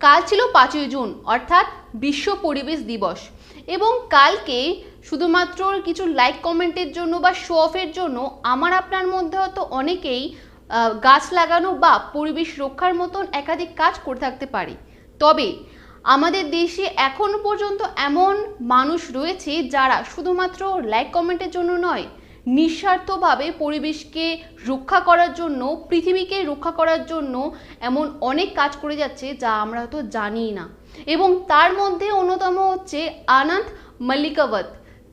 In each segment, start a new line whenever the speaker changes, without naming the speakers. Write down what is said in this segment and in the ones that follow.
কাল ছিল পাঁচই জুন, অর্থাৎ বিশ্ব পরিবেশ দিবস। এবং কালকে শুধুমাত্র কিছু লাইক কমেন্টের জন্য বা শো অফের জন্য আমার আপনার মধ্যে হয়তো অনেকেই গাছ লাগানো বা পরিবেশ রক্ষার মতন একাধিক কাজ করে থাকতে পারে। তবে আমাদের দেশে এখনও পর্যন্ত এমন মানুষ রয়েছে যারা শুধুমাত্র লাইক কমেন্টের জন্য নয় নিঃস্বার্থভাবে পরিবেশকে রক্ষা করার জন্য, পৃথিবীকে রক্ষা করার জন্য এমন অনেক কাজ করে যাচ্ছে যা আমরা হয়তো জানিই না। এবং তার মধ্যে অন্যতম হচ্ছে আনন্দ মল্লিকাবত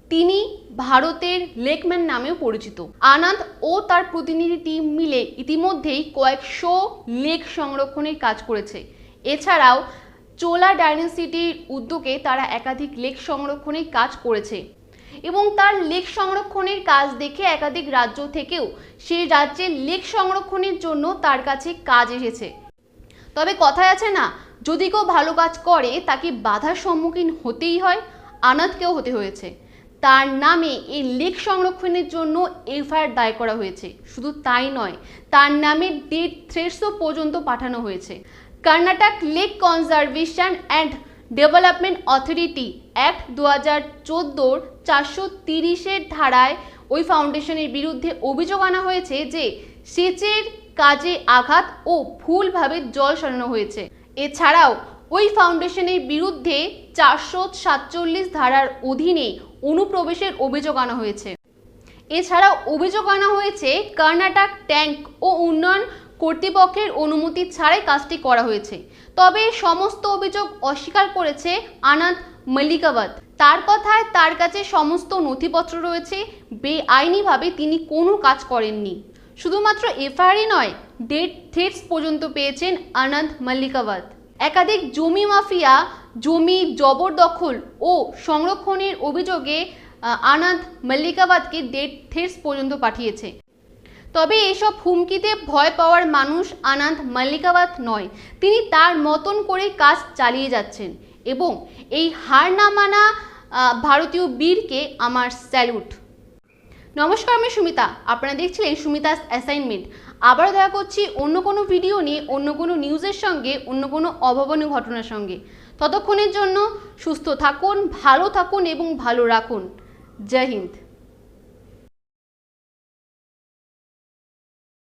তিনি ভারতের লেকম্যান নামেও পরিচিত। আনন্দ ও তার প্রতিনিধি টিম মিলে ইতিমধ্যেই কয়েকশো লেক সংরক্ষণের কাজ করেছে। এছাড়াও চোলা ডাইনেসিটির উদ্যোগে তারা একাধিক লেক সংরক্ষণের কাজ করেছে। এবং তার লেক সংরক্ষণের কাজ দেখে একাধিক রাজ্য থেকেও সেই রাজ্যের লেক সংরক্ষণের জন্য তার কাছে কাজ এসেছে। তবে কথায় আছে না, যদি কেউ ভালো কাজ করে, তাকে বাধার সম্মুখীন হতেই হয় আনাদকেও হতে হয়েছে। তার নামে এই লেক সংরক্ষণের জন্য এফআইআর দায় করা হয়েছে। শুধু তাই নয়, তার নামে ডেট থ্রেটসও পর্যন্ত পাঠানো হয়েছে। Karnataka lake conservation and development authority act দু হাজার চোদ্দোর চারশো তিরিশের ধারায় ওই ফাউন্ডেশনের বিরুদ্ধে অভিযোগ আনা হয়েছে যে সেচের কাজে আঘাত ও ভুলভাবে জল সরানো হয়েছে। এছাড়াও ওই ফাউন্ডেশনের বিরুদ্ধে চারশো সাতচল্লিশ ধারার অধীনে অনুপ্রবেশের অভিযোগ আনা হয়েছে। এছাড়াও অভিযোগ আনা হয়েছে, কর্ণাটক ট্যাঙ্ক ও উন্নয়ন কর্তৃপক্ষের অনুমতি ছাড়াই কাজটি করা হয়েছে। তবে সমস্ত অভিযোগ অস্বীকার করেছে আনন্দ মল্লিকাবাদ। তার কথায় তার কাছে সমস্ত নথিপত্র রয়েছে। বেআইনিভাবে তিনি কোনো কাজ করেননি। শুধুমাত্র এফআইআরই নয়, ডেট থ্রেটস পর্যন্ত পেয়েছেন আনন্দ মল্লিকাবাদ। একাধিক জমি মাফিয়া, জমি জবরদখল ও সংরক্ষণের অভিযোগে আনন্দ মল্লিকাবাদকে ডেট থ্রেটস পর্যন্ত পাঠিয়েছে। তবে এসব হুমকিতে ভয় পাওয়ার মানুষ আনন্দ মল্লিকাবাদ নয়। তিনি তার মতন করে কাজ চালিয়ে যাচ্ছেন এবং এই হার না মানা ভারতীয় বীরকে আমার স্যালুট। নমস্কার, আমি সুমিতা। আপনারা দেখছিলেন সুমিতাস অ্যাসাইনমেন্ট। আবারও দেখা করছি অন্য কোনো ভিডিও নিয়ে, অন্য কোনো নিউজের সঙ্গে, অন্য কোনো অভাবনীয় ঘটনার সঙ্গে। ততক্ষণের জন্য সুস্থ থাকুন, ভালো থাকুন এবং ভালো রাখুন। জয় হিন্দ।